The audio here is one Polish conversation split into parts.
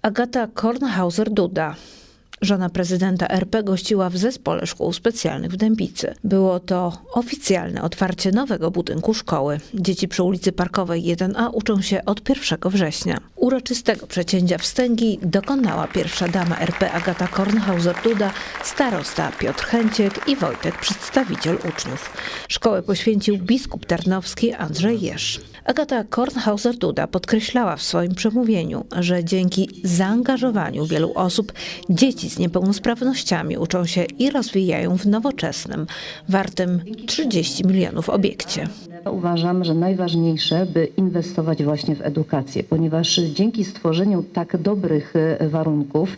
Agata Kornhauser-Duda. Żona prezydenta RP gościła w zespole szkół specjalnych w Dębicy. Było to oficjalne otwarcie nowego budynku szkoły. Dzieci przy ulicy Parkowej 1A uczą się od 1 września. Uroczystego przecięcia wstęgi dokonała pierwsza dama RP Agata Kornhauser-Duda, starosta Piotr Chęciek i Wojtek, przedstawiciel uczniów. Szkołę poświęcił biskup tarnowski Andrzej Jerz. Agata Kornhauser-Duda podkreślała w swoim przemówieniu, że dzięki zaangażowaniu wielu osób dzieci z niepełnosprawnościami uczą się i rozwijają w nowoczesnym, wartym 30 milionów obiekcie. Uważam, że najważniejsze, by inwestować właśnie w edukację, ponieważ dzięki stworzeniu tak dobrych e, warunków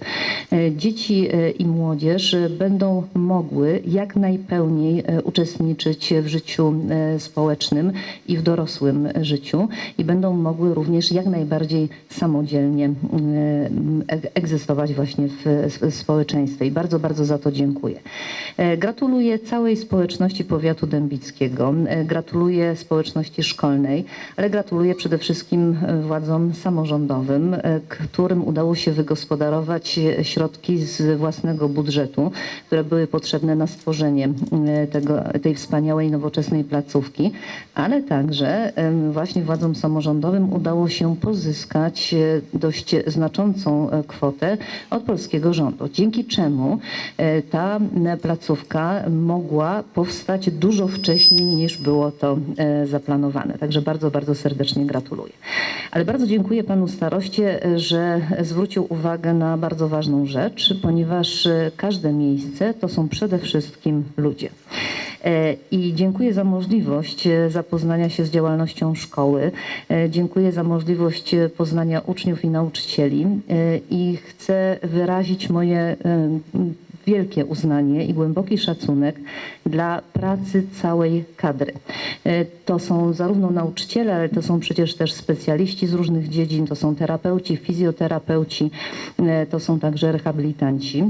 e, dzieci e, i młodzież będą mogły jak najpełniej uczestniczyć w życiu społecznym i w dorosłym życiu i będą mogły również jak najbardziej samodzielnie egzystować właśnie w społeczeństwie i bardzo, bardzo za to dziękuję. E, Gratuluję całej społeczności powiatu dębickiego, e, gratuluję społeczności szkolnej, ale gratuluję przede wszystkim e, władzom samorządowym, którym udało się wygospodarować środki z własnego budżetu, które były potrzebne na stworzenie tego, tej wspaniałej, nowoczesnej placówki, ale także właśnie władzom samorządowym udało się pozyskać dość znaczącą kwotę od polskiego rządu, dzięki czemu e, ta m, placówka mogła powstać dużo wcześniej niż było to e, zaplanowane. Także bardzo, bardzo serdecznie gratuluję. Ale bardzo dziękuję panu staroście, e, że zwrócił uwagę na bardzo ważną rzecz, ponieważ e, każde miejsce to są przede wszystkim ludzie. E, I dziękuję za możliwość e, zapoznania się z działalnością szkoły. E, Dziękuję za możliwość poznania uczniów i nauczycieli i chcę wyrazić moje wielkie uznanie i głęboki szacunek dla pracy całej kadry. To są zarówno nauczyciele, ale to są przecież też specjaliści z różnych dziedzin, to są terapeuci, fizjoterapeuci, to są także rehabilitanci.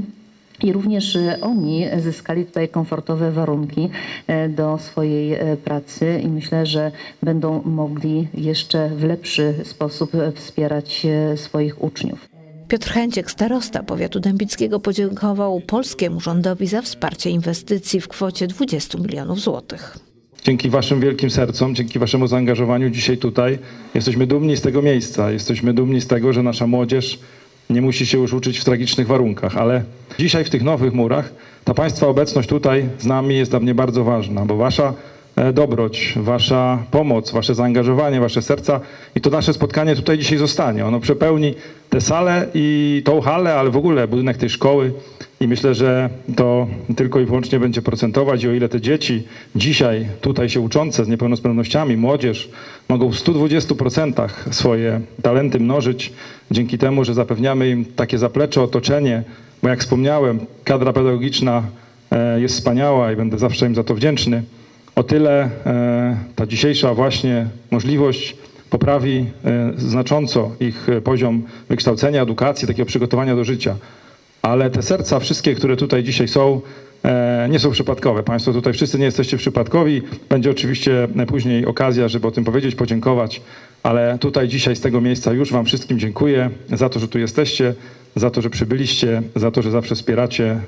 I również e, oni zyskali tutaj komfortowe warunki e, do swojej e, pracy i myślę, że będą mogli jeszcze w lepszy sposób e, wspierać swoich uczniów. Piotr Chęciek, starosta powiatu dębickiego, podziękował polskiemu rządowi za wsparcie inwestycji w kwocie 20 milionów złotych. Dzięki Waszym wielkim sercom, dzięki Waszemu zaangażowaniu dzisiaj tutaj jesteśmy dumni z tego miejsca. Jesteśmy dumni z tego, że nasza młodzież nie musi się już uczyć w tragicznych warunkach, ale dzisiaj w tych nowych murach ta Państwa obecność tutaj z nami jest dla mnie bardzo ważna, bo Wasza dobroć, Wasza pomoc, Wasze zaangażowanie, Wasze serca i to nasze spotkanie tutaj dzisiaj zostanie. Ono przepełni tę salę i tą halę, ale w ogóle budynek tej szkoły i myślę, że to tylko i wyłącznie będzie procentować i o ile te dzieci dzisiaj tutaj się uczące z niepełnosprawnościami, młodzież mogą w 120% swoje talenty mnożyć dzięki temu, że zapewniamy im takie zaplecze, otoczenie, bo jak wspomniałem, kadra pedagogiczna e, jest wspaniała i będę zawsze im za to wdzięczny. O tyle e, ta dzisiejsza właśnie możliwość poprawi e, znacząco ich e, poziom wykształcenia, edukacji, takiego przygotowania do życia. Ale te serca, wszystkie, które tutaj dzisiaj są, nie są przypadkowe. Państwo tutaj wszyscy nie jesteście przypadkowi. Będzie oczywiście później okazja, żeby o tym powiedzieć, podziękować. Ale tutaj dzisiaj z tego miejsca już Wam wszystkim dziękuję za to, że tu jesteście, za to, że przybyliście, za to, że zawsze wspieracie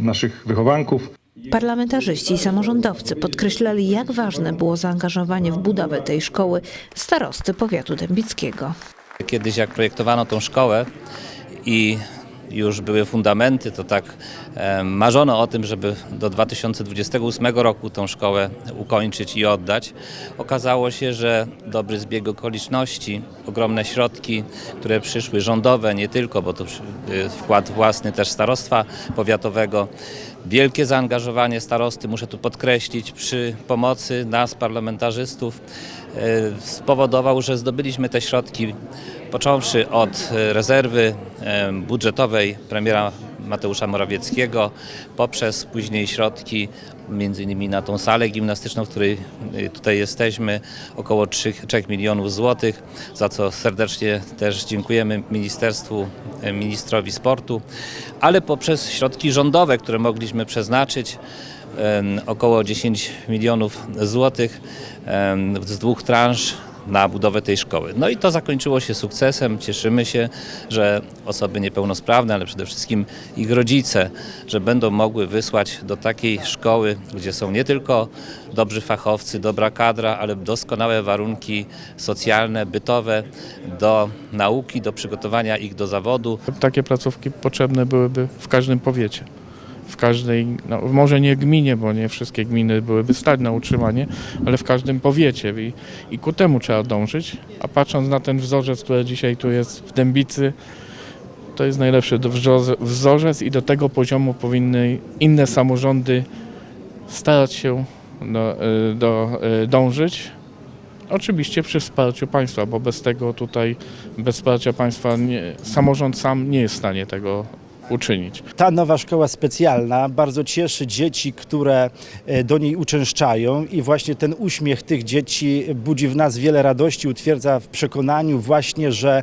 naszych wychowanków. Parlamentarzyści i samorządowcy podkreślali, jak ważne było zaangażowanie w budowę tej szkoły starosty powiatu dębickiego. Kiedyś jak projektowano tą szkołę i już były fundamenty, to tak e, marzono o tym, żeby do 2028 roku tą szkołę ukończyć i oddać. Okazało się, że dobry zbieg okoliczności, ogromne środki, które przyszły rządowe, nie tylko, bo to y, wkład własny też starostwa powiatowego, wielkie zaangażowanie starosty, muszę tu podkreślić, przy pomocy nas, parlamentarzystów, e, spowodował, że zdobyliśmy te środki, począwszy od e, rezerwy e, budżetowej premiera Mateusza Morawieckiego, poprzez później środki między innymi na tą salę gimnastyczną, w której e, tutaj jesteśmy, około 3, 3 milionów złotych, za co serdecznie też dziękujemy Ministerstwu, e, Ministrowi Sportu, ale poprzez środki rządowe, które mogliśmy przeznaczyć, około 10 milionów złotych z dwóch transz na budowę tej szkoły. No i to zakończyło się sukcesem. Cieszymy się, że osoby niepełnosprawne, ale przede wszystkim ich rodzice, że będą mogły wysłać do takiej szkoły, gdzie są nie tylko dobrzy fachowcy, dobra kadra, ale doskonałe warunki socjalne, bytowe do nauki, do przygotowania ich do zawodu. Takie placówki potrzebne byłyby w każdym powiecie. W każdej, no może nie gminie, bo nie wszystkie gminy byłyby stać na utrzymanie, ale w każdym powiecie i, i ku temu trzeba dążyć. A patrząc na ten wzorzec, który dzisiaj tu jest w Dębicy, to jest najlepszy wzorzec i do tego poziomu powinny inne samorządy starać się do, y, do, y, dążyć. Oczywiście przy wsparciu państwa, bo bez tego tutaj, bez wsparcia państwa nie, samorząd sam nie jest w stanie tego uczynić. Ta nowa szkoła specjalna bardzo cieszy dzieci, które e, do niej uczęszczają i właśnie ten uśmiech tych dzieci budzi w nas wiele radości, utwierdza w przekonaniu właśnie, że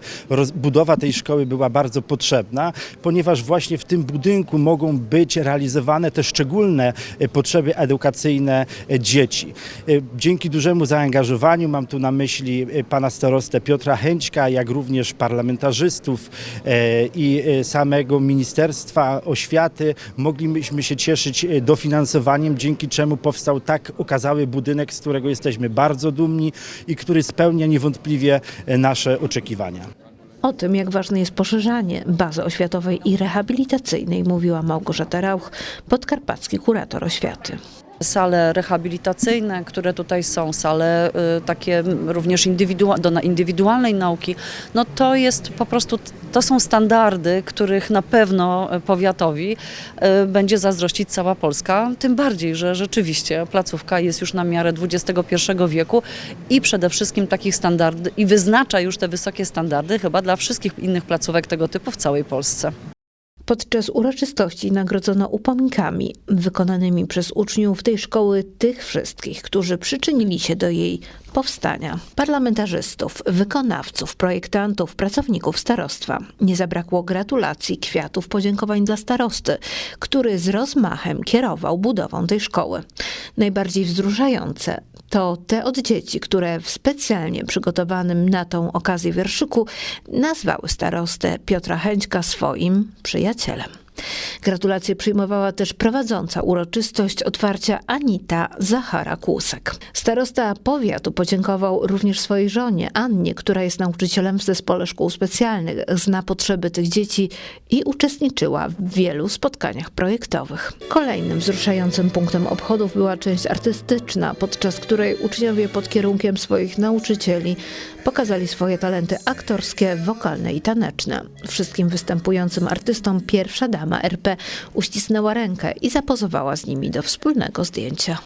budowa tej szkoły była bardzo potrzebna, ponieważ właśnie w tym budynku mogą być realizowane te szczególne e, potrzeby edukacyjne e, dzieci. Dzięki dużemu zaangażowaniu, mam tu na myśli pana starostę Piotra Chęćka, jak również parlamentarzystów i samego Ministerstwa Oświaty, moglibyśmy się cieszyć e, dofinansowaniem, dzięki czemu powstał tak okazały budynek, z którego jesteśmy bardzo dumni i który spełnia niewątpliwie e, nasze oczekiwania. O tym, jak ważne jest poszerzanie bazy oświatowej i rehabilitacyjnej, mówiła Małgorzata Rauch, podkarpacki kurator oświaty. Sale rehabilitacyjne, które tutaj są, sale y, takie również indywidua- do indywidualnej nauki, no to jest po prostu, to są standardy, których na pewno powiatowi y, będzie zazdrościć cała Polska, tym bardziej, że rzeczywiście placówka jest już na miarę XXI wieku i przede wszystkim takich standardów i wyznacza już te wysokie standardy chyba dla wszystkich innych placówek tego typu w całej Polsce. Podczas uroczystości nagrodzono upominkami wykonanymi przez uczniów tej szkoły tych wszystkich, którzy przyczynili się do jej powstania. Parlamentarzystów, wykonawców, projektantów, pracowników starostwa. Nie zabrakło gratulacji, kwiatów, podziękowań dla starosty, który z rozmachem kierował budową tej szkoły. Najbardziej wzruszające to te od dzieci, które w specjalnie przygotowanym na tą okazję wierszyku nazwały starostę Piotra Chęćka swoim przyjacielem. Gratulacje przyjmowała też prowadząca uroczystość otwarcia Anita Zachara-Kłusek. Starosta powiatu podziękował również swojej żonie Annie, która jest nauczycielem w zespole szkół specjalnych, zna potrzeby tych dzieci i uczestniczyła w wielu spotkaniach projektowych. Kolejnym wzruszającym punktem obchodów była część artystyczna, podczas której uczniowie pod kierunkiem swoich nauczycieli pokazali swoje talenty aktorskie, wokalne i taneczne. Wszystkim występującym artystom pierwsza dama RP uścisnęła rękę i zapozowała z nimi do wspólnego zdjęcia.